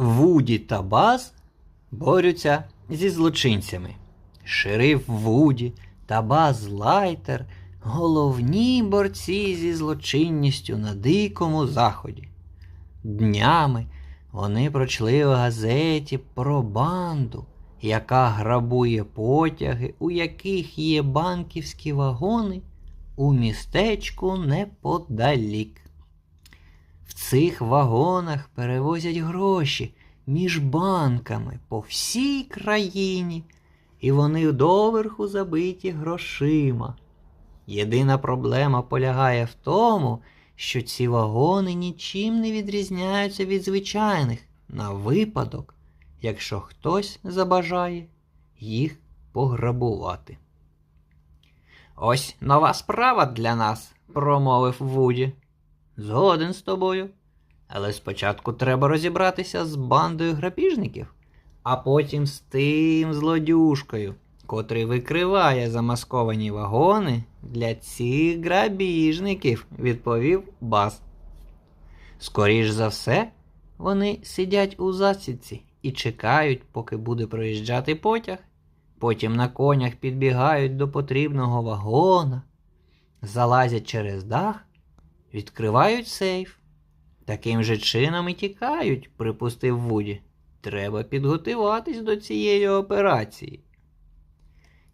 Вуді та Баз борються зі злочинцями. Шериф Вуді та Баз Лайтер головні борці зі злочинністю на дикому заході. Днями вони прочли в газеті про банду, яка грабує потяги, у яких є банківські вагони у містечку неподалік. В цих вагонах перевозять гроші між банками по всій країні, і вони доверху забиті грошима. Єдина проблема полягає в тому, що ці вагони нічим не відрізняються від звичайних на випадок, якщо хтось забажає їх пограбувати. Ось нова справа для нас, промовив Вуді. Згоден з тобою. Але спочатку треба розібратися з бандою грабіжників, а потім з тим злодюшкою, котрий викриває замасковані вагони для цих грабіжників, відповів Бас. Скоріш за все, вони сидять у засідці і чекають, поки буде проїжджати потяг. Потім на конях підбігають до потрібного вагона, залазять через дах, відкривають сейф. Таким же чином і тікають, припустив Вуді. Треба підготуватись до цієї операції.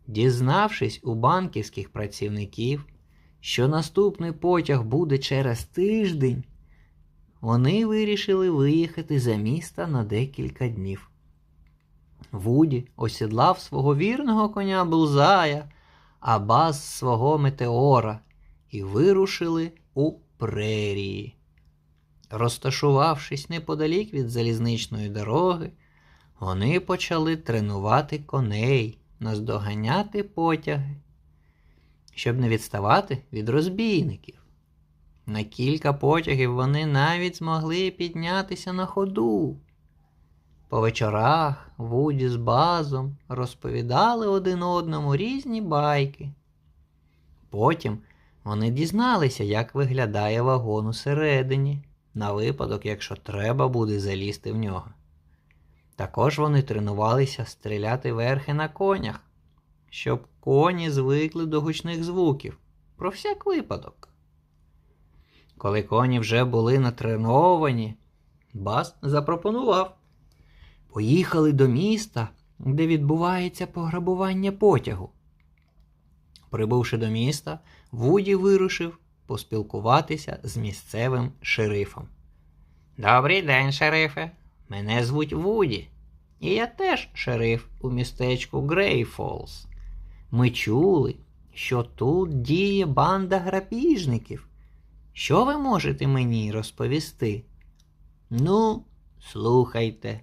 Дізнавшись у банківських працівників, що наступний потяг буде через тиждень, вони вирішили виїхати за міста на декілька днів. Вуді осідлав свого вірного коня Булзая, а баз свого метеора і вирушили у прерії. Розташувавшись неподалік від залізничної дороги, вони почали тренувати коней, наздоганяти потяги, щоб не відставати від розбійників. На кілька потягів вони навіть змогли піднятися на ходу. По вечорах Вуді з базом розповідали один одному різні байки. Потім вони дізналися, як виглядає вагон усередині, на випадок, якщо треба буде залізти в нього. Також вони тренувалися стріляти верхи на конях, щоб коні звикли до гучних звуків, про всяк випадок. Коли коні вже були натреновані, Бас запропонував. Поїхали до міста, де відбувається пограбування потягу. Прибувши до міста, Вуді вирушив поспілкуватися з місцевим шерифом. Добрий день, шерифе. Мене звуть Вуді. І я теж шериф у містечку Грейфолз. Ми чули, що тут діє банда грабіжників. Що ви можете мені розповісти? Ну, слухайте.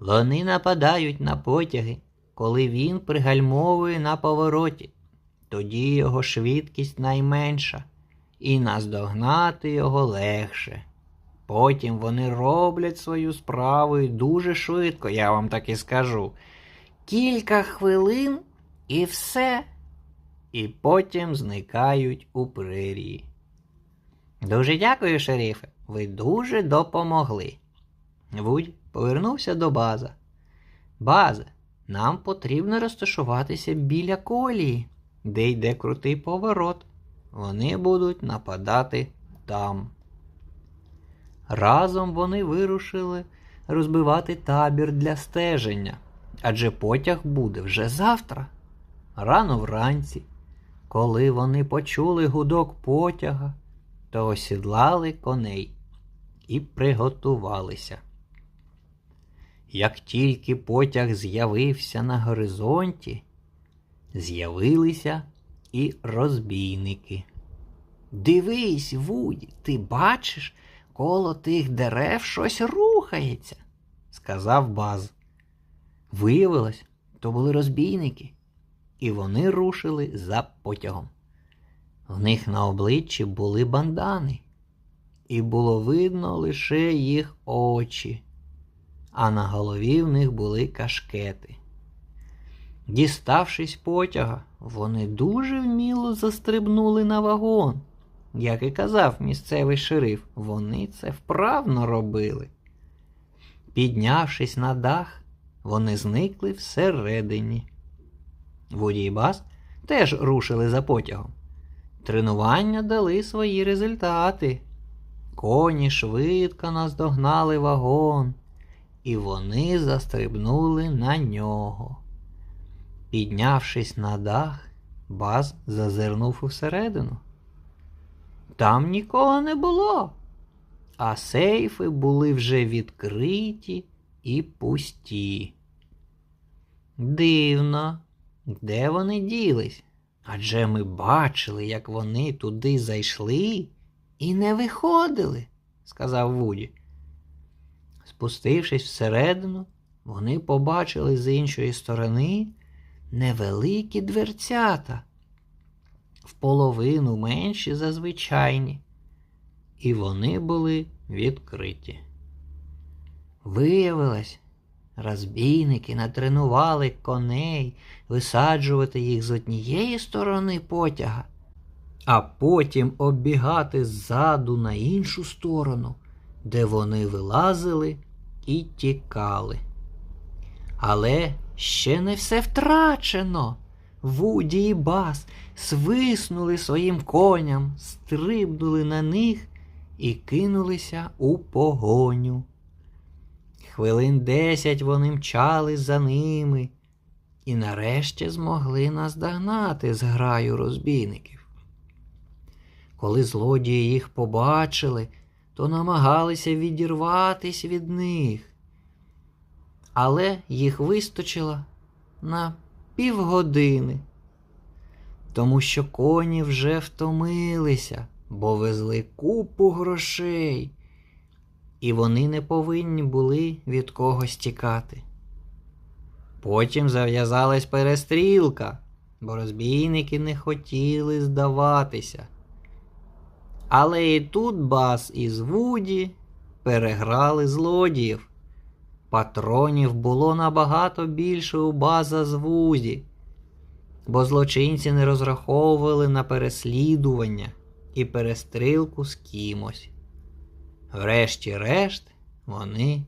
Вони нападають на потяги, коли він пригальмовує на повороті. Тоді його швидкість найменша, і наздогнати його легше. Потім вони роблять свою справу і дуже швидко, я вам так і скажу. Кілька хвилин і все. І потім зникають у прерії. Дуже дякую, шерифе. Ви дуже допомогли. Вудь повернувся до база. База, нам потрібно розташуватися біля колії, де йде крутий поворот. Вони будуть нападати там. Разом вони вирушили розбивати табір для стеження, адже потяг буде вже завтра, рано вранці. Коли вони почули гудок потяга, то осідлали коней і приготувалися. Як тільки потяг з'явився на горизонті, з'явилися і розбійники. Дивись, Вуді, ти бачиш, коло тих дерев щось рухається, сказав Баз. Виявилось, то були розбійники, і вони рушили за потягом. В них на обличчі були бандани, і було видно лише їх очі, а на голові в них були кашкети. Діставшись потяга, вони дуже вміло застрибнули на вагон. Як і казав місцевий шериф, вони це вправно робили. Піднявшись на дах, вони зникли всередині. Вуді і Бас теж рушили за потягом. Тренування дали свої результати. Коні швидко наздогнали вагон, і вони застрибнули на нього. Піднявшись на дах, Баз зазирнув усередину. Там нікого не було, а сейфи були вже відкриті і пусті. Дивно, де вони ділись? Адже ми бачили, як вони туди зайшли і не виходили, сказав Вуді. Спустившись всередину, вони побачили з іншої сторони невеликі дверцята, в половину менші за звичайні, і вони були відкриті. Виявилось, розбійники натренували коней висаджувати їх з однієї сторони потяга, а потім оббігати ззаду на іншу сторону, де вони вилазили і тікали. Але ще не все втрачено. Вуді і бас свиснули своїм коням, стрибнули на них і кинулися у погоню. Хвилин десять вони мчали за ними і нарешті змогли наздогнати зграю розбійників. Коли злодії їх побачили, то намагалися відірватись від них, але їх вистачило на півгодини, тому що коні вже втомилися, бо везли купу грошей, і вони не повинні були від когось тікати. Потім зав'язалась перестрілка, бо розбійники не хотіли здаватися. Але і тут Бас із Вуді переграли злодіїв. Патронів було набагато більше у база з Вуді, бо злочинці не розраховували на переслідування і перестрілку з кимось. Врешті-решт вони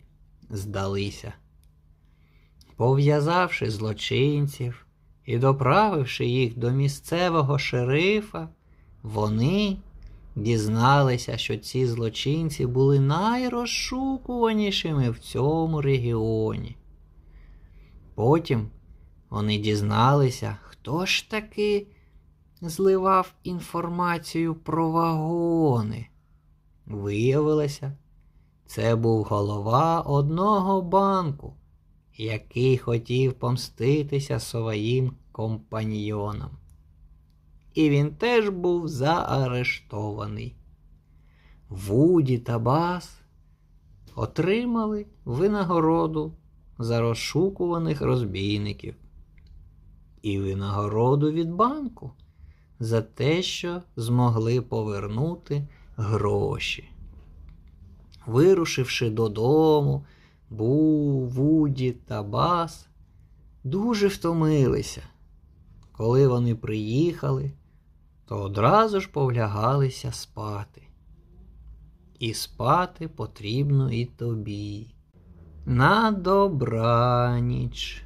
здалися. Пов'язавши злочинців і доправивши їх до місцевого шерифа, вони дізналися, що ці злочинці були найрозшукуванішими в цьому регіоні. Потім вони дізналися, хто ж таки зливав інформацію про вагони. Виявилося, це був голова одного банку, який хотів помститися своїм компаньйонам. І він теж був заарештований. Вуді та Бас отримали винагороду за розшукуваних розбійників і винагороду від банку за те, що змогли повернути гроші. Вирушивши додому, Бу, Вуді та Бас дуже втомилися. Коли вони приїхали, то одразу ж повлягалися спати. І спати потрібно і тобі. На добраніч.